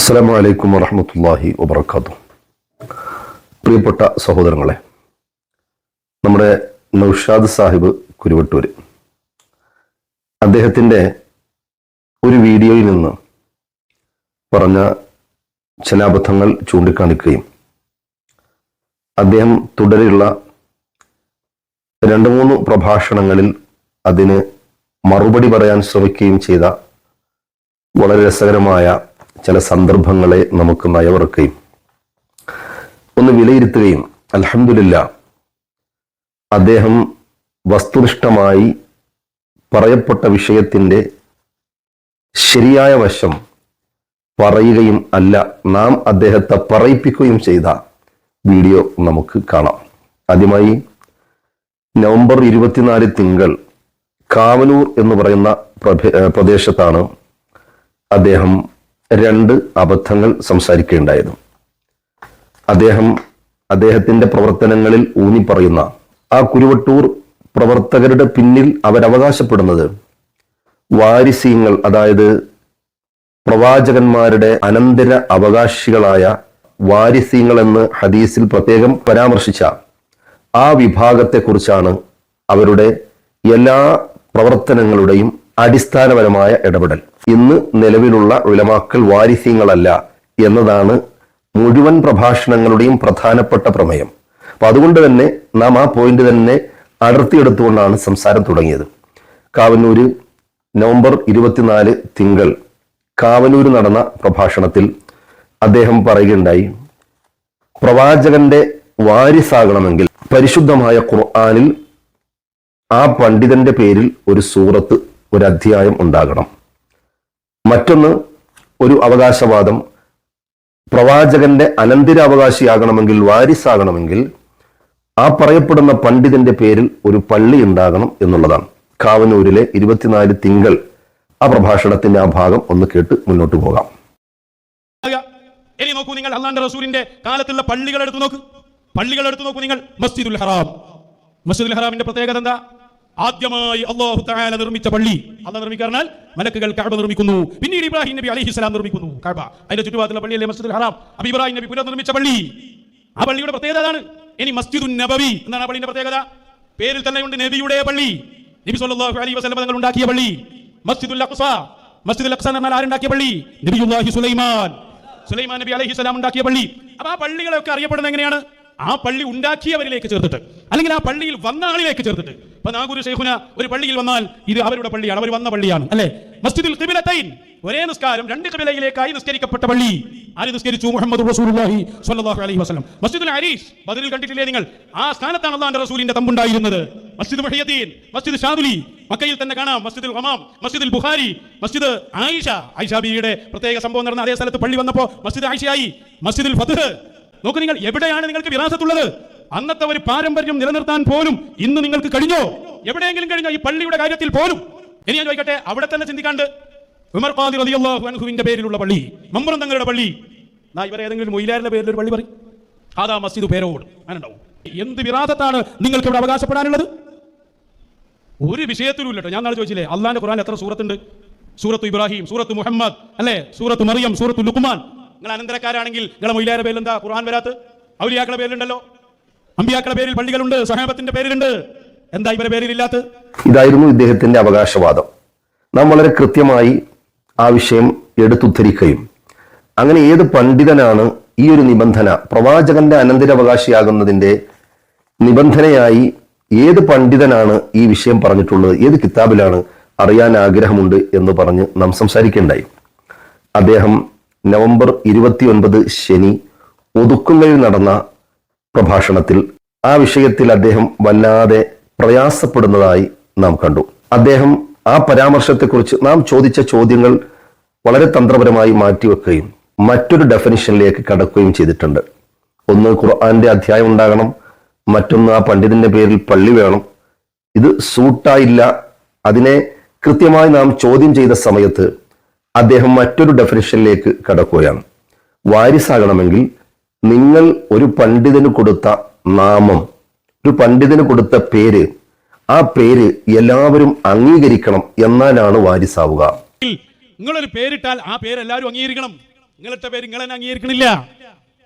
അസ്സലാമു അലൈക്കും വറഹമത്തല്ലാഹി വബർക്കാത്തു പ്രിയപ്പെട്ട സഹോദരങ്ങളെ നമ്മുടെ നൌഷാദ് സാഹിബ് കുരുവട്ടൂര്. അദ്ദേഹത്തിന്റെ ഒരു വീഡിയോയിൽ നിന്ന് പറഞ്ഞ ചില അബദ്ധങ്ങൾ ചൂണ്ടിക്കാണിക്കുകയും അദ്ദേഹം തുടരെയുള്ള രണ്ട് മൂന്ന് പ്രഭാഷണങ്ങളിൽ അതിന് മറുപടി പറയാൻ ശ്രമിക്കുകയും ചെയ്ത വളരെ രസകരമായ ചില സന്ദർഭങ്ങളെ നമുക്ക് നയവറക്കുകയും ഒന്ന് വിലയിരുത്തുകയും അലഹമില്ല അദ്ദേഹം വസ്തുനിഷ്ഠമായി പറയപ്പെട്ട വിഷയത്തിന്റെ ശരിയായ വശം പറയുകയും അല്ല നാം അദ്ദേഹത്തെ പറയിപ്പിക്കുകയും ചെയ്ത വീഡിയോ നമുക്ക് കാണാം. ആദ്യമായി നവംബർ ഇരുപത്തിനാല് തിങ്കൾ കാവലൂർ എന്ന് പറയുന്ന പ്രദേശത്താണ് അദ്ദേഹം രണ്ട് അബദ്ധങ്ങൾ സംസാരിക്കുകയുണ്ടായത് അദ്ദേഹം അദ്ദേഹത്തിന്റെ പ്രവർത്തനങ്ങളിൽ ഊന്നി പറയുന്ന ആ കുരുവട്ടൂർ പ്രവർത്തകരുടെ പിന്നിൽ അവരവകാശപ്പെടുന്നത് വാരിസീങ്ങൾ അതായത് പ്രവാചകന്മാരുടെ അനന്തര അവകാശികളായ വാരിസീങ്ങൾ എന്ന് ഹദീസിൽ പ്രത്യേകം പരാമർശിച്ച ആ വിഭാഗത്തെക്കുറിച്ചാണ് അവരുടെ എല്ലാ പ്രവർത്തനങ്ങളുടെയും അടിസ്ഥാനപരമായ ഇടപെടൽ. ഇന്ന് നിലവിലുള്ള ഉലമാക്കൾ വാരിസ്യങ്ങളല്ല എന്നതാണ് മുഴുവൻ പ്രഭാഷണങ്ങളുടെയും പ്രധാനപ്പെട്ട പ്രമേയം. അപ്പൊ അതുകൊണ്ട് തന്നെ നാം ആ പോയിന്റ് തന്നെ അടർത്തിയെടുത്തുകൊണ്ടാണ് സംസാരം തുടങ്ങിയത്. കാവന്നൂര് നവംബർ ഇരുപത്തിനാല് തിങ്കൾ കാവനൂര് നടന്ന പ്രഭാഷണത്തിൽ അദ്ദേഹം പറയുകയുണ്ടായി പ്രവാചകന്റെ വാരിസാകണമെങ്കിൽ പരിശുദ്ധമായ ഖുർആാനിൽ ആ പണ്ഡിതന്റെ പേരിൽ ഒരു സൂറത്ത് ഒരു അധ്യായം ഉണ്ടാകണം. മറ്റൊന്ന് ഒരു അവകാശവാദം. പ്രവാചകന്റെ അനന്തരാവകാശിയാകണമെങ്കിൽ വാരിസാകണമെങ്കിൽ ആ പറയപ്പെടുന്ന പണ്ഡിതന്റെ പേരിൽ ഒരു പള്ളി ഉണ്ടാകണം എന്നുള്ളതാണ്. കാവനൂരിലെ ഇരുപത്തിനാല് തിങ്കൾ ആ പ്രഭാഷണത്തിന്റെ ആ ഭാഗം ഒന്ന് കേട്ട് മുന്നോട്ട് പോകാം. ഇനി നോക്കൂ നിങ്ങൾ അള്ളാന്റെ റസൂലിന്റെ കാലത്തുള്ള പള്ളികൾ എടുത്തു നോക്കൂ. പള്ളികൾ എടുത്തു നോക്കൂ നിങ്ങൾ. മസ്ജിദുൽ ഹറാം. മസ്ജിദുൽ ഹറാമിന്റെ പ്രത്യേകത എന്താ? ആദ്യമായി അള്ളാഹു തആല നിർമ്മിച്ച പള്ളി. അത് നിർമ്മിക്കാറിനാൽ മലക്കുകൾ കഅബ നിർമ്മിക്കുന്നു. പിന്നീട് ഇബ്രാഹിം നബി അലൈഹി സ്വലാം നിർമ്മിക്കുന്നു കഅബ അതിന്റെ ചുറ്റുപാടുള്ള പള്ളിയല്ലേ മസ്ജിദുൽ ഹറാം? അബി ഇബ്രാഹിം നബി പുനർനിർമ്മിച്ച പള്ളി. ആ പള്ളിയുടെ പ്രത്യേകത അതാണ്. ഇനി മസ്ജിദുൻ നബവി എന്നാണ് ആ പള്ളിന്റെ പ്രത്യേകത. പേരിൽ തന്നെ ഉണ്ട് നബിയുടെ പള്ളി. നബി സല്ലല്ലാഹു അലൈഹി വസല്ലം തങ്ങൾ ഉണ്ടാക്കിയ പള്ളി. മസ്ജിദുൽ അഖ്സ മസ്ജിദുൽ അഖ്സ എന്ന് പറഞ്ഞാൽ ആരുണ്ടാക്കിയ പള്ളി? നബിയുല്ലാഹി സുലൈമാൻ. സുലൈമാൻ നബി അലൈഹി സ്വലാം ഉണ്ടാക്കിയ പള്ളി. അപ്പൊ ആ പള്ളികളൊക്കെ അറിയപ്പെടുന്നത് എങ്ങനെയാണ്? ആ പള്ളി ഉണ്ടാക്കിയവരിലേക്ക് ചേർത്തിട്ട് അല്ലെങ്കിൽ ആ പള്ളിയിൽ വന്ന ആളിലേക്ക് ചേർത്തിട്ട്. ഇപ്പൊ നാഗൂര് ഷെയ്ഖുന ഒരു പള്ളിയിൽ വന്നാൽ ഇത് അവരുടെ പള്ളിയാണ് അവർ വന്ന പള്ളിയാണ് അല്ലെ? മസ്ജിദുൽ ഒരേ നിസ്കാരം രണ്ട് കിബിലയിലേക്കായി നിസ്കരിക്കപ്പെട്ട പള്ളി. ആര് നിസ്കരിച്ചു? മുഹമ്മദ് റസൂലുള്ളാഹി സ്വല്ലല്ലാഹു അലൈഹി വസല്ലം. മസ്ജിദുൽ അരീഷ് ബദറിൽ കണ്ടിട്ടില്ലേ നിങ്ങൾ? ആ സ്ഥാനത്താണ് അള്ളാഹുവിന്റെ റസൂലിന്റെ തമ്പുണ്ടായിരുന്നത്. മസ്ജിദ് മുഹയ്യദ്ദീൻ മസ്ജിദ് ഷാദുലി മക്കയിൽ തന്നെ കാണാം. മസ്ജിദുൽ ഹമാം മസ്ജിദുൽ ബുഖാരി മസ്ജിദ് ആയിഷ. ആയിഷ ബിയുടെ പ്രത്യേക സംഭവം നടന്ന അതേ സ്ഥലത്ത് പള്ളി വന്നപ്പോൾ മസ്ജിദ് ആയിഷയായി. മസ്ജിദുൽ ഫത്ഹ് നോക്കൂ നിങ്ങൾ എവിടെയാണ് നിങ്ങൾക്ക് വിരാസത്തുള്ളത് അന്നത്തെ ഒരു പാരമ്പര്യം നിലനിർത്താൻ പോലും ഇന്ന് നിങ്ങൾക്ക് കഴിഞ്ഞോ? എവിടെയെങ്കിലും കഴിഞ്ഞോ ഈ പള്ളിയുടെ കാര്യത്തിൽ പോലും? ഇനി ഞാൻ ചോദിക്കട്ടെ അവിടെ തന്നെ ചിന്തിക്കാണ്ട്. ഉമർ ഖാദി റളിയല്ലാഹു അൻഹുവിന്റെ പേരിലുള്ള പള്ളി മമ്പുറം തങ്ങളുടെ പള്ളി. നാ ഇവർ ഏതെങ്കിലും മൊയിലാരുടെ പേരിൽ ഒരു പള്ളി പറയും. അതാ മസ്ജിദ് പേരോട്. അങ്ങനെ എന്ത് വിരാസത്താണ് നിങ്ങൾക്ക് ഇവിടെ അവകാശപ്പെടാനുള്ളത്? ഒരു വിഷയത്തിലും ഇല്ലട്ടോ ഞാൻ നാളെ ചോദിച്ചില്ലേ അള്ളാന്റെ ഖുർആൻ എത്ര സൂറത്തുണ്ട്? സൂറത്ത് ഇബ്രാഹിം സൂറത്ത് മുഹമ്മദ് അല്ലേ? സൂറത്ത് മറിയം സൂറത്ത് ലുക്മാൻ നിങ്ങൾ അനന്തരക്കാരാണെങ്കിൽ നിങ്ങളെ മൊയിലാരുടെ പേരിൽ എന്താ ഖുർആൻ വരാത്ത് ഔലിയാക്കളുടെ പേരിലുണ്ടല്ലോ. അമ്പിയാക്കളുടെ പേരിൽ പള്ളികളുണ്ട് സഹാബത്തിന്റെ പേരിലുണ്ട്. എന്താ ഇവരുടെ പേരിലില്ലാത്ത ഇതായിരുന്നു ഇദ്ദേഹത്തിന്റെ അവകാശവാദം. നാം വളരെ കൃത്യമായി ആ വിഷയം എടുത്തുദ്ധരിക്കുകയും അങ്ങനെ ഏത് പണ്ഡിതനാണ് ഈ ഒരു നിബന്ധന പ്രവാചകന്റെ അനന്തരാവകാശിയാകുന്നതിന്റെ നിബന്ധനയായി ഏത് പണ്ഡിതനാണ് ഈ വിഷയം പറഞ്ഞിട്ടുള്ളത് ഏത് കിതാബിലാണ് അറിയാൻ ആഗ്രഹമുണ്ട് എന്ന് പറഞ്ഞ് നാം സംസാരിക്കേണ്ടായി അദ്ദേഹം നവംബർ ഇരുപത്തിയൊൻപത് ശനി ഒതുക്കുങ്ങയിൽ നടന്ന പ്രഭാഷണത്തിൽ ആ വിഷയത്തിൽ അദ്ദേഹം വല്ലാതെ പ്രയാസപ്പെടുന്നതായി നാം കണ്ടു. അദ്ദേഹം ആ പരാമർശത്തെക്കുറിച്ച് നാം ചോദിച്ച ചോദ്യങ്ങൾ വളരെ തന്ത്രപരമായി മാറ്റിവെക്കുകയും മറ്റൊരു ഡെഫിനിഷനിലേക്ക് കടക്കുകയും ചെയ്തിട്ടുണ്ട്. ഒന്ന് ഖുർആാന്റെ അധ്യായം ഉണ്ടാകണം മറ്റൊന്ന് ആ പണ്ഡിതന്റെ പേരിൽ പള്ളി വേണം. ഇത് സൂട്ടായില്ല. അതിനെ കൃത്യമായി നാം ചോദ്യം ചെയ്ത സമയത്ത് അദ്ദേഹം മറ്റൊരു ഡെഫിനിഷനിലേക്ക് കടക്കുകയാണ്. വാരിസാകണമെങ്കിൽ നിങ്ങൾ ഒരു പണ്ഡിതന് കൊടുത്ത നാമം ഒരു പണ്ഡിതന് കൊടുത്ത പേര് ആ പേര് എല്ലാവരും അംഗീകരിക്കണം എന്നാലാണ് വാരിസാവുക. നിങ്ങളൊരു പേരിട്ടാൽ ആ പേര് എല്ലാവരും അംഗീകരിക്കണം. നിങ്ങളിട്ട പേര് നിങ്ങൾ തന്നെ അംഗീകരിക്കണില്ല.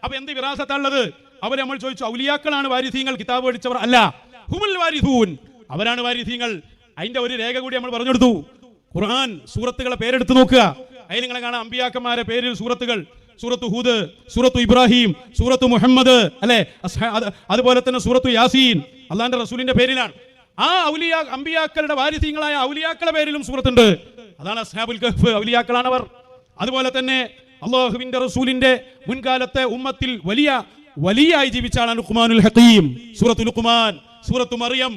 അപ്പൊ എന്ത് വിരാസത്താണുള്ളത്? അവർ നമ്മൾ ചോദിച്ചു ഔലിയാക്കളാണ് വാരിധീങ്ങൾ കിതാബ് പഠിച്ചവർ അല്ല. ഹുമൽ വാരിധൂൻ അവരാണ് വാരിധീങ്ങൾ അതിന്റെ ഒരു രേഖ കൂടി നമ്മൾ പറഞ്ഞു പറഞ്ഞെടുത്തു ഖുർആൻ സൂറത്തുകളെ പേരെടുത്ത് നോക്കുക. അതിൽ നിങ്ങളെ കാണാം അമ്പിയാക്കന്മാരെ പേരിൽ സൂറത്തുകൾ. സൂറത്തു ഹൂദ് സൂറത്തു ഇബ്രാഹിം സൂറത്തു മുഹമ്മദ് അല്ലെ? അതുപോലെ തന്നെ സൂറത്തു യാസീൻ അള്ളാന്റെ റസൂലിന്റെ പേരിലാണ്. ആ ഔലിയാ അമ്പിയാക്കളുടെ വാരിസീങ്ങളായ ഔലിയാക്കളുടെ പേരിലും സൂറത്തുണ്ട്. അതാണ് അസ്ഹാബുൽ കഹ്ഫ് അവർ അതുപോലെ തന്നെ അള്ളാഹുവിന്റെ റസൂലിന്റെ മുൻകാലത്തെ ഉമ്മത്തിൽ വലിയ വലിയായി ജീവിച്ച ആളാണ് ലുഖ്മാനുൽ ഹക്കീം. സൂറത്തു ലുഖ്മാൻ സൂറത്തു മറിയം.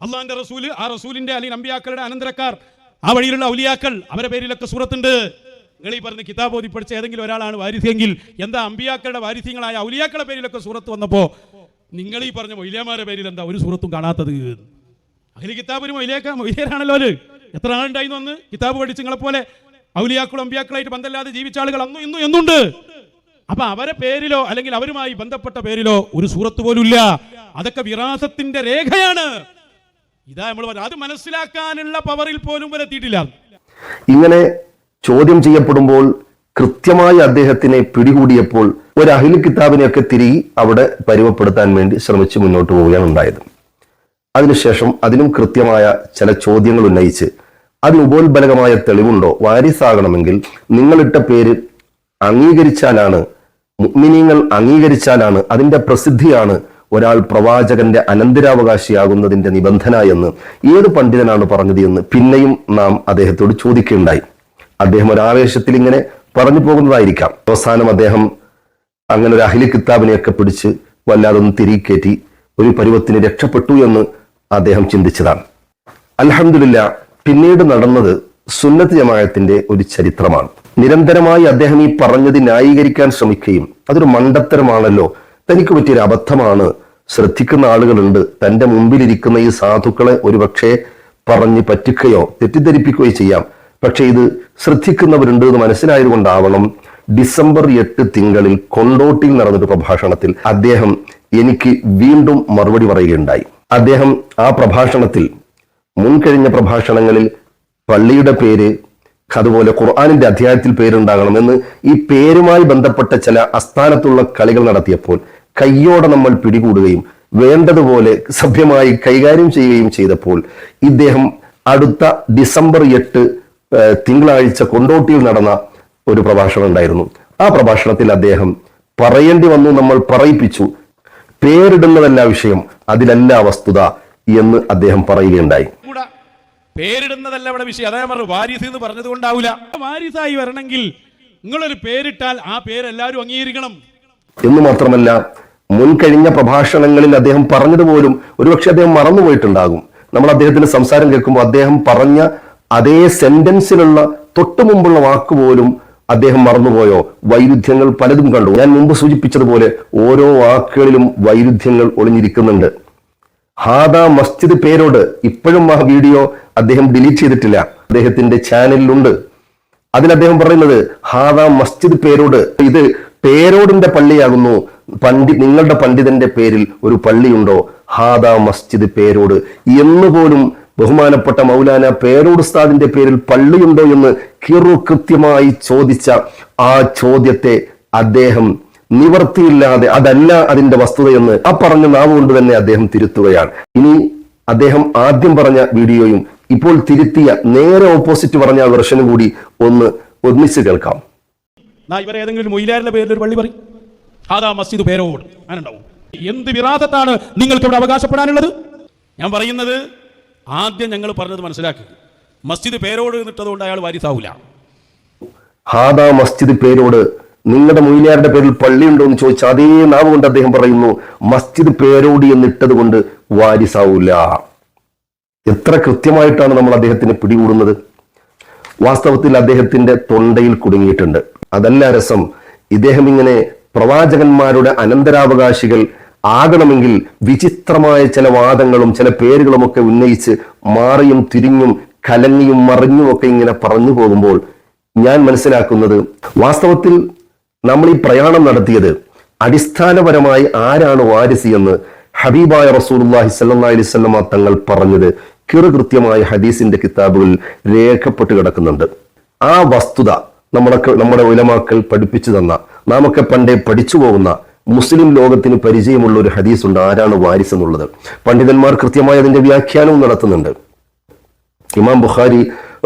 അള്ളാഹിന്റെ റസൂൽ ആ റസൂലിന്റെ അല്ലെങ്കിൽ അമ്പിയാക്കളുടെ അനന്തരക്കാർ ആ വഴിയിലുള്ള ഔലിയാക്കൾ അവരുടെ പേരിലൊക്കെ സൂറത്തുണ്ട്. നിങ്ങൾ ഈ പറഞ്ഞ കിതാബ് ഓതി പഠിച്ച ഏതെങ്കിലും ഒരാളാണ് വാരിസ്യെങ്കിൽ എന്താ അമ്പിയാക്കളുടെ വാരിസ്യങ്ങളായ ഔലിയാക്കളുടെ പേരിലൊക്കെ സൂറത്ത് വന്നപ്പോ നിങ്ങൾ ഈ പറഞ്ഞ മൊയിലിയമാരുടെ പേരിൽ എന്താ ഒരു സൂറത്തും കാണാത്തത്? അഖില കിതാബ് ഒരു മൊയ്ലിയാക്ക മൊയിലിയരാണല്ലോ എത്ര ആളുണ്ടായിരുന്നു അന്ന്? കിതാബ് പഠിച്ച് നിങ്ങളെ പോലെ ഔലിയാക്കളും അമ്പിയാക്കളായിട്ട് ബന്ധമില്ലാതെ ജീവിച്ച ആളുകൾ അന്നും ഇന്നും എന്നുണ്ട് അപ്പൊ അവരെ പേരിലോ അല്ലെങ്കിൽ അവരുമായി ബന്ധപ്പെട്ട പേരിലോ ഒരു സൂറത്ത് പോലും ഇല്ല അതൊക്കെ വിറാസത്തിന്റെ രേഖയാണ്. ഇതാ നമ്മൾ പറഞ്ഞത്. അത് മനസ്സിലാക്കാനുള്ള പവറിൽ പോലും വരെത്തിയിട്ടില്ല ഇങ്ങനെ ചോദ്യം ചെയ്യപ്പെടുമ്പോൾ കൃത്യമായി അദ്ദേഹത്തിനെ പിടികൂടിയപ്പോൾ ഒരു അഹിൽ കിതാബിനെയൊക്കെ തിരികെ അവിടെ പരുവപ്പെടുത്താൻ വേണ്ടി ശ്രമിച്ച് മുന്നോട്ട് പോവുകയാണ് ഉണ്ടായത്. അതിനുശേഷം അതിനും കൃത്യമായ ചില ചോദ്യങ്ങൾ ഉന്നയിച്ച് അതിന് ഉപോത്ബലകമായ തെളിവുണ്ടോ? വാരിസാകണമെങ്കിൽ നിങ്ങളിട്ട പേര് അംഗീകരിച്ചാലാണ് മുഗ്മിനീങ്ങൾ അംഗീകരിച്ചാലാണ് അതിന്റെ പ്രസിദ്ധിയാണ് ഒരാൾ പ്രവാചകന്റെ അനന്തരാവകാശിയാകുന്നതിന്റെ നിബന്ധന എന്ന് ഏത് പണ്ഡിതനാണ് പറഞ്ഞത് എന്ന് പിന്നെയും നാം അദ്ദേഹത്തോട് ചോദിക്കുകയുണ്ടായി അദ്ദേഹം ഒരു ആവേശത്തിൽ ഇങ്ങനെ പറഞ്ഞു പോകുന്നതായിരിക്കാം. അവസാനം അദ്ദേഹം അങ്ങനെ ഒരു അഹിലി കിതാബിനെയൊക്കെ പിടിച്ച് വല്ലാതൊന്ന് തിരികെ കയറ്റി ഒരു പരുവത്തിന് രക്ഷപ്പെട്ടു എന്ന് അദ്ദേഹം ചിന്തിച്ചതാണ്. അലഹമില്ല പിന്നീട് നടന്നത് സുന്നത്ത് ജമാഅത്തിന്റെ ഒരു ചരിത്രമാണ്. നിരന്തരമായി അദ്ദേഹം ഈ പറഞ്ഞത് ന്യായീകരിക്കാൻ ശ്രമിക്കുകയും അതൊരു മണ്ടത്തരമാണല്ലോ തനിക്ക് പറ്റിയൊരു അബദ്ധമാണ് ശ്രദ്ധിക്കുന്ന ആളുകളുണ്ട്. തന്റെ മുമ്പിലിരിക്കുന്ന ഈ സാധുക്കളെ ഒരുപക്ഷെ പറഞ്ഞ് പറ്റിക്കുകയോ തെറ്റിദ്ധരിപ്പിക്കുകയോ ചെയ്യാം. പക്ഷെ ഇത് ശ്രദ്ധിക്കുന്നവരുണ്ട് എന്ന് മനസ്സിലായതുകൊണ്ടാവണം ഡിസംബർ എട്ട് തിങ്കളിൽ കൊണ്ടോട്ടിയിൽ നടന്നൊരു പ്രഭാഷണത്തിൽ അദ്ദേഹം എനിക്ക് വീണ്ടും മറുപടി പറയുകയുണ്ടായി. അദ്ദേഹം ആ പ്രഭാഷണത്തിൽ മുൻകഴിഞ്ഞ പ്രഭാഷണങ്ങളിൽ പള്ളിയുടെ പേര് അതുപോലെ ഖുർആാനിന്റെ അധ്യായത്തിൽ പേരുണ്ടാകണം എന്ന് ഈ പേരുമായി ബന്ധപ്പെട്ട ചില അസ്ഥാനത്തുള്ള കളികൾ നടത്തിയപ്പോൾ കയ്യോടെ നമ്മൾ പിടികൂടുകയും വേണ്ടതുപോലെ സഭ്യമായി കൈകാര്യം ചെയ്യുകയും ചെയ്തപ്പോൾ ഇദ്ദേഹം അടുത്ത ഡിസംബർ എട്ട് തിങ്കളാഴ്ച കൊണ്ടോട്ടിയിൽ നടന്ന ഒരു പ്രഭാഷണം ഉണ്ടായിരുന്നു. ആ പ്രഭാഷണത്തിൽ അദ്ദേഹം പറയേണ്ടി വന്നു നമ്മൾ പറയിപ്പിച്ചു. പേരിടുന്നതല്ല വിഷയം അതിലല്ല വസ്തുത എന്ന് അദ്ദേഹം പറയുകയുണ്ടായി. പേരിടുന്നതല്ല ഇവിടെ വിഷയം. അതായത് പറഞ്ഞു വാരിസ് എന്ന് പറഞ്ഞത് കൊണ്ടാവില്ല വാരിസായി വരണമെങ്കിൽ നിങ്ങളൊരു പേരിട്ടാൽ ആ പേര് എല്ലാവരും അംഗീകരിക്കണം. എന്ന് മാത്രമല്ല മുൻകഴിഞ്ഞ പ്രഭാഷണങ്ങളിൽ അദ്ദേഹം പറഞ്ഞതുപോലും ഒരുപക്ഷെ അദ്ദേഹം മറന്നുപോയിട്ടുണ്ടാകും. നമ്മൾ അദ്ദേഹത്തിന്റെ സംസാരം കേൾക്കുമ്പോൾ അദ്ദേഹം പറഞ്ഞ അതേ സെന്റൻസിലുള്ള തൊട്ടു മുമ്പുള്ള വാക്ക് പോലും അദ്ദേഹം മറന്നുപോയോ? വൈരുദ്ധ്യങ്ങൾ പലതും കണ്ടു. ഞാൻ മുമ്പ് സൂചിപ്പിച്ചതുപോലെ ഓരോ വാക്കുകളിലും വൈരുദ്ധ്യങ്ങൾ ഒളിഞ്ഞിരിക്കുന്നുണ്ട്. ഹാദ മസ്ജിദ് പേരോട് ഇപ്പോഴും ആ വീഡിയോ അദ്ദേഹം ഡിലീറ്റ് ചെയ്തിട്ടില്ല. അദ്ദേഹത്തിന്റെ ചാനലിലുണ്ട് അതിൽ അദ്ദേഹം പറയുന്നത് ഹാദ മസ്ജിദ് പേരോട് ഇത് പേരോടിന്റെ പള്ളിയാകുന്നു. പണ്ഡി നിങ്ങളുടെ പണ്ഡിതന്റെ പേരിൽ ഒരു പള്ളിയുണ്ടോ? ഹാദ മസ്ജിദ് പേരോട്. എന്ന് പോലും ബഹുമാനപ്പെട്ട മൗലാന പേരോട് ഉസ്താദിന്റെ പേരിൽ പള്ളിയുണ്ടോ എന്ന് കിറു കൃത്യമായി ചോദിച്ച ആ ചോദ്യത്തെ അദ്ദേഹം നിവർത്തിയില്ലാതെ അതല്ല അതിന്റെ വസ്തുതയെന്ന് ആ പറഞ്ഞ നാവ് കൊണ്ട് തന്നെ അദ്ദേഹം തിരുത്തുകയാണ്. ഇനി അദ്ദേഹം ആദ്യം പറഞ്ഞ വീഡിയോയും ഇപ്പോൾ തിരുത്തിയ നേരെ ഓപ്പോസിറ്റ് പറഞ്ഞ വെർഷനും കൂടി ഒന്ന് ഒന്നിച്ച് കേൾക്കാം. നാ ഇവരെ ഏതെങ്കിലും മൊയിലാരുടെ പേരിൽ ഒരു പള്ളി പറയും. അതാ മസ്ജിദ് പേരോട്. അങ്ങനെ എന്ത് വിറാസത്താണ് നിങ്ങൾക്ക് ഇവിടെ അവകാശപ്പെടാനുള്ളത്? ഞാൻ പറയുന്നത് ആദ്യം ഞങ്ങൾ പറഞ്ഞത് മനസ്സിലാക്കി. മസ്ജിദ് പേരോട് നിട്ടതുകൊണ്ട് അയാൾ വാരിസാവൂല. ഹാദാ മസ്ജിദ് പേരോട് നിങ്ങളുടെ മൊയിലാരുടെ പേരിൽ പള്ളിയുണ്ടോ എന്ന് ചോദിച്ച അതേ നാവ് കൊണ്ട് അദ്ദേഹം പറയുന്നു മസ്ജിദ് പേരോട് എന്നിട്ടത് കൊണ്ട് വാരിസാവൂല. എത്ര കൃത്യമായിട്ടാണ് നമ്മൾ അദ്ദേഹത്തിന് പിടികൂടുന്നത്? വാസ്തവത്തിൽ അദ്ദേഹത്തിന്റെ തൊണ്ടയിൽ കുടുങ്ങിയിട്ടുണ്ട്. അതല്ല രസം. ഇദ്ദേഹം ഇങ്ങനെ പ്രവാചകന്മാരുടെ അനന്തരാവകാശികൾ ആകണമെങ്കിൽ വിചിത്രമായ ചില വാദങ്ങളും ചില പേരുകളും ഒക്കെ ഉന്നയിച്ച് മാറിയും തിരിഞ്ഞും കലങ്ങിയും മറിഞ്ഞും ഒക്കെ ഇങ്ങനെ പറഞ്ഞു പോകുമ്പോൾ ഞാൻ മനസ്സിലാക്കുന്നത് വാസ്തവത്തിൽ നമ്മൾ ഈ പ്രയാണം നടത്തിയത് അടിസ്ഥാനപരമായി ആരാണ് വാരിസി എന്ന് ഹബീബായ റസൂലുള്ളാഹി സ്വല്ലല്ലാഹി അലൈഹി വസല്ലമ തങ്ങൾ പറഞ്ഞത്. കിറുകൃത്യമായ ഹദീസിന്റെ കിതാബുകളിൽ രേഖപ്പെട്ട് കിടക്കുന്നുണ്ട്. ആ വസ്തുത നമ്മളൊക്കെ നമ്മുടെ ഉലമാക്കൾ പഠിപ്പിച്ചു തന്ന നാമൊക്കെ പണ്ടേ പഠിച്ചു പോകുന്ന മുസ്ലിം ലോകത്തിന് പരിചയമുള്ള ഒരു ഹദീസ് ഉണ്ട് ആരാണ് വാരിസ് എന്നുള്ളത്. പണ്ഡിതന്മാർ കൃത്യമായി അതിന്റെ വ്യാഖ്യാനവും നടത്തുന്നുണ്ട്. ഇമാം ബുഖാരി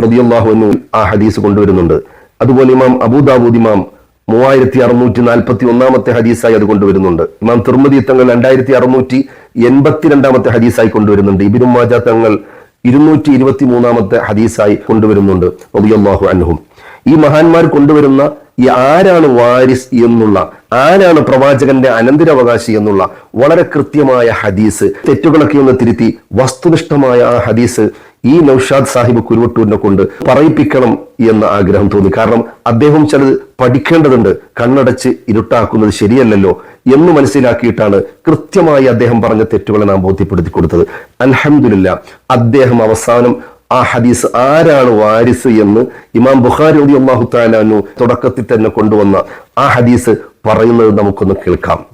റബിയുള്ളാഹു അൻഹു ആ ഹദീസ് കൊണ്ടുവരുന്നുണ്ട്. അതുപോലെ ഇമാം അബൂദാബൂദ് ഇമാം മൂവായിരത്തി അറുന്നൂറ്റി നാൽപ്പത്തി ഒന്നാമത്തെ ഹദീസായി അത് കൊണ്ടുവരുന്നുണ്ട്. ഇമാം തിർമതി തങ്ങൾ രണ്ടായിരത്തി അറുന്നൂറ്റി എൺപത്തിരണ്ടാമത്തെ ഹദീസായി കൊണ്ടുവരുന്നുണ്ട്. ഇബിനും മാജ തങ്ങൾ ഇരുന്നൂറ്റി ഇരുപത്തി മൂന്നാമത്തെ ഹദീസായി കൊണ്ടുവരുന്നുണ്ട്. റബിയുള്ളാഹു അൻഹും. ഈ മഹാന്മാർ കൊണ്ടുവരുന്ന ഈ ആരാണ് വാരിസ് എന്നുള്ള ആരാണ് പ്രവാചകന്റെ അനന്തരാവകാശി എന്നുള്ള വളരെ കൃത്യമായ ഹദീസ് തെറ്റുകളൊക്കെ ഒന്ന് തിരുത്തി വസ്തുനിഷ്ഠമായ ആ ഹദീസ് ഈ നൌഷാദ് സാഹിബ് കുരുവട്ടൂരിനെ കൊണ്ട് പറയിപ്പിക്കണം എന്ന ആഗ്രഹം തോന്നി. കാരണം അദ്ദേഹം ചിലത് പഠിക്കേണ്ടതുണ്ട് കണ്ണടച്ച് ഇരുട്ടാക്കുന്നത് ശരിയല്ലല്ലോ എന്ന് മനസ്സിലാക്കിയിട്ടാണ് കൃത്യമായി അദ്ദേഹം പറഞ്ഞ തെറ്റുകളെ നാം ബോധ്യപ്പെടുത്തി കൊടുത്തത്. അലഹമില്ല അദ്ദേഹം അവസാനം ആ ഹദീസ് ആരാണ് വാരിസ് എന്ന് ഇമാം ബുഖാരി അലി അള്ളാഹു താലാനു തുടക്കത്തിൽ തന്നെ കൊണ്ടുവന്ന ആ ഹദീസ് പറയുന്നത് നമുക്കൊന്ന് കേൾക്കാം.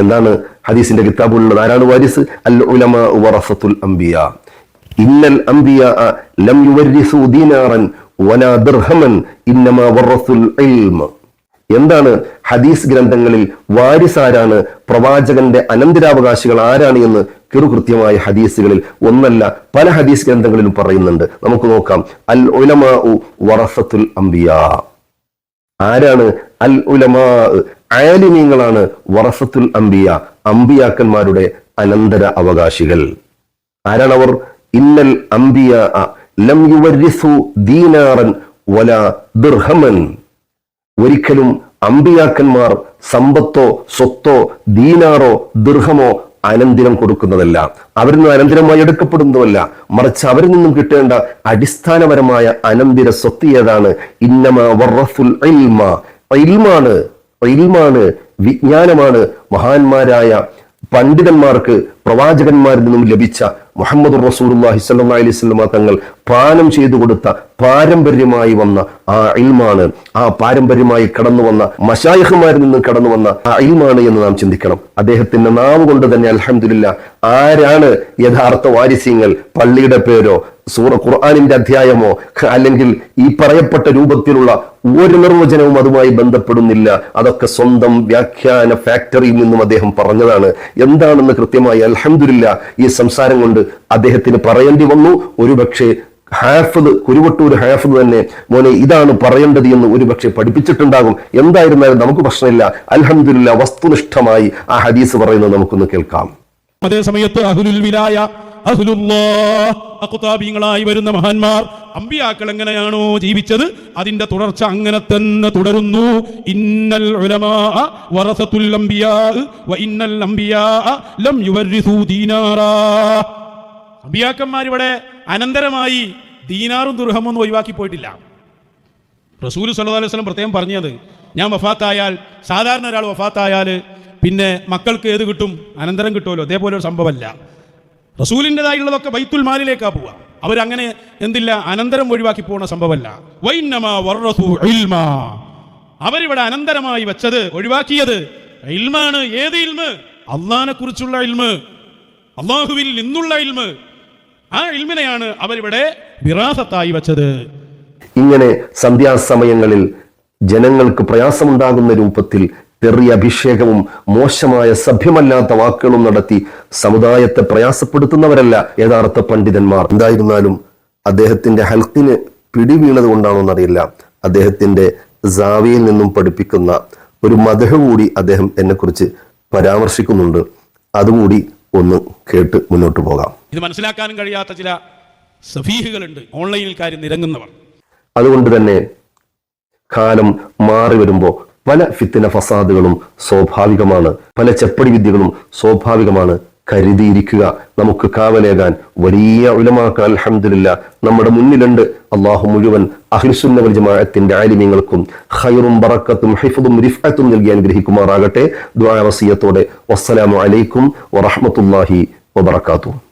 എന്താണ് ഹദീസിന്റെ കിതാബുള്ളത്? ആരാണ് വാരിസ്? അൽ ഉലമ വറസത്തുൽ അംബിയ. ഇന്നൽ അംബിയ ലം യുവരിസു ദീനാറൻ വലാ ദിർഹമൻ ഇന്നമ വറസുൽ ഇൽമ. എന്താണ് ഹദീസ് ഗ്രന്ഥങ്ങളിൽ വാരിസാരാണ് പ്രവാചകന്റെ അനന്തരാവകാശികൾ ആരാണ് എന്ന് കൃത്യമായ ഹദീസുകളിൽ ഒന്നല്ല പല ഹദീസ് ഗ്രന്ഥങ്ങളിലും പറയുന്നുണ്ട്. നമുക്ക് നോക്കാം. അൽ ഉലമാ വറസത്തുൽ അംബിയ. ആരാണ്? അൽ ഉലമാ ആലിമീങ്ങളാണ് വറസത്തുൽ അംബിയ അംബിയാക്കന്മാരുടെ അനന്തര അവകാശികൾ. ആരാണ് അവർ ഇന്നൽ അംബിയ ലം യുവരിസു ദീനാറൻ വല ദിർഹമൻ. ഒരിക്കലും അമ്പിയാക്കന്മാർ സമ്പത്തോ സ്വത്തോ ദീനാറോ ദീർഘമോ അനന്തിരം കൊടുക്കുന്നതല്ല. അവരിൽ നിന്ന് അനന്തിരമായി എടുക്കപ്പെടുന്നതുമല്ല മറിച്ച് അവരിൽ നിന്നും കിട്ടേണ്ട അടിസ്ഥാനപരമായ അനന്തിര സ്വത്ത് ഏതാണ്? ഇന്നമ ഇൽമാണ് ഇൽമാണ് വിജ്ഞാനമാണ് മഹാന്മാരായ പണ്ഡിതന്മാർക്ക് പ്രവാചകന്മാരിൽ നിന്നും ലഭിച്ച മുഹമ്മദ് സ്വല്ലല്ലാഹി അലൈഹി സ്വലം തങ്ങൾ പാനം ചെയ്തു കൊടുത്ത പാരമ്പര്യമായി വന്ന ആ ഇൽമാണ് ആ പാരമ്പര്യമായി കടന്നു വന്ന മഷായഹുമാരിൽ നിന്ന് കടന്നു വന്ന ആ ഇൽമാണ് എന്ന് നാം ചിന്തിക്കണം. അദ്ദേഹത്തിന്റെ നാവ് കൊണ്ട് തന്നെ അലഹമില്ല ആരാണ് യഥാർത്ഥ വാരിസ്യങ്ങൾ പള്ളിയുടെ പേരോ സൂറ ഖുർആാനിന്റെ അധ്യായമോ അല്ലെങ്കിൽ ഈ പറയപ്പെട്ട രൂപത്തിലുള്ള ഒരു നിർവചനവും അതുമായി ബന്ധപ്പെടുന്നില്ല. അതൊക്കെ സ്വന്തം വ്യാഖ്യാന ഫാക്ടറിയിൽ നിന്നും അദ്ദേഹം പറഞ്ഞതാണ്. എന്താണെന്ന് കൃത്യമായി അലഹമില്ല ഈ സംസാരം കൊണ്ട് അദ്ദേഹത്തിന് പറയേണ്ടി വന്നു. ഒരുപക്ഷെ ഹാഫിദ് കുരുവട്ടൂർ ഹാഫിദ് തന്നെ മോനെ ഇതാണ് പറയേണ്ടത് എന്ന് ഒരുപക്ഷെ പഠിപ്പിച്ചിട്ടുണ്ടാകും. എന്തായിരുന്നാലും നമുക്ക് പ്രശ്നമില്ല. അലഹമില്ല വസ്തുനിഷ്ഠമായി ആ ഹദീസ് പറയുന്നത് നമുക്കൊന്ന് കേൾക്കാം. അതേ സമയത്ത് അഹുലുൽ വിലായ അഹുലുല്ലാഹുതാബീങ്ങളായി വരുന്ന മഹാന്മാർ അമ്പിയാക്കൾ എങ്ങനെയാണോ ജീവിച്ചത്? അതിന്റെ തുടർച്ച അങ്ങനെ തന്നെ തുടരുന്നു. ഇന്നൽ വറസത്തുൽ വ ഇന്നൽ ലം ദീനാറാ. അമ്പിയാക്കന്മാർ ഇവിടെ അനന്തരമായി ദീനാറും ദുർഹമൊന്നും ഒഴിവാക്കി പോയിട്ടില്ല. റസൂൽ സല്ലാ അലൈഹി വസല്ലം പ്രത്യേകം പറഞ്ഞത് ഞാൻ വഫാത്തായാൽ സാധാരണ ഒരാൾ വഫാത്തായാൽ പിന്നെ മക്കൾക്ക് ഏത് കിട്ടും? അനന്തരം കിട്ടുമല്ലോ. അതേപോലെ ഒരു സംഭവമല്ല. റസൂലിന്റെതായുള്ളതൊക്കെ ബൈത്തുൽ മാലിലേക്കാ പോവുക. അവരങ്ങനെ എന്തില്ല അനന്തരം ഒഴിവാക്കി പോകുന്ന സംഭവമല്ല. അവരിവിടെ അനന്തരമായി വെച്ചത് ഒഴിവാക്കിയത് ഇൽമാണ്. ഏത് ഇൽമ്? അള്ളഹാനെ കുറിച്ചുള്ള ഇൽമ്. അള്ളാഹുവിൽ നിന്നുള്ള ഇൽമ്. ആ ഇൽമിനെയാണ് അവരിവിടെ വിറാസത്തായി വെച്ചത്. ഇങ്ങനെ സന്ധ്യാസമയങ്ങളിൽ ജനങ്ങൾക്ക് പ്രയാസമുണ്ടാകുന്ന രൂപത്തിൽ തെറിയ അഭിഷേകവും മോശമായ സഭ്യമല്ലാത്ത വാക്കുകളും നടത്തി സമുദായത്തെ പ്രയാസപ്പെടുത്തുന്നവരല്ല യഥാർത്ഥ പണ്ഡിതന്മാർ. എന്തായിരുന്നാലും അദ്ദേഹത്തിന്റെ ഹെൽത്തിന് പിടിവീണത് കൊണ്ടാണോ എന്നറിയില്ല അദ്ദേഹത്തിന്റെ ജാവിയിൽ നിന്നും പഠിപ്പിക്കുന്ന ഒരു മതഹ കൂടി അദ്ദേഹം എന്നെക്കുറിച്ച് പരാമർശിക്കുന്നുണ്ട്. അതുകൂടി ഒന്ന് കേട്ട് മുന്നോട്ട് പോകാം. ഇത് മനസ്സിലാക്കാനും കഴിയാത്ത ചില സഫീഹുകളുണ്ട്. ഓൺലൈനിൽ കാര്യം നിരങ്ങുന്നവർ. അതുകൊണ്ട് തന്നെ കാലം മാറി വരുമ്പോൾ പല ഫിത്തിന ഫസാദുകളും സ്വാഭാവികമാണ് പല ചെപ്പടി വിദ്യകളും സ്വാഭാവികമാണ് കരുതിയിരിക്കുക. നമുക്ക് കാവലേകാൻ വലിയ ഉലമാക്കൾ അലഹമില്ല നമ്മുടെ മുന്നിലുണ്ട്. അള്ളാഹു മുഴുവൻ അഹ്ലുസുന്ന വൽ ജമാഅത്തിന്റെ ആലിമ്യങ്ങൾക്കും ഖൈറും ബറക്കത്തും ഹിഫദും റിഫത്തും നൽകി അനുഗ്രഹിക്കുമാറാകട്ടെ. ദുആ വസിയത്തോടെ. വസ്സലാമു അലൈക്കും വറഹ്മത്തുള്ളാഹി വബറകാതുഹു.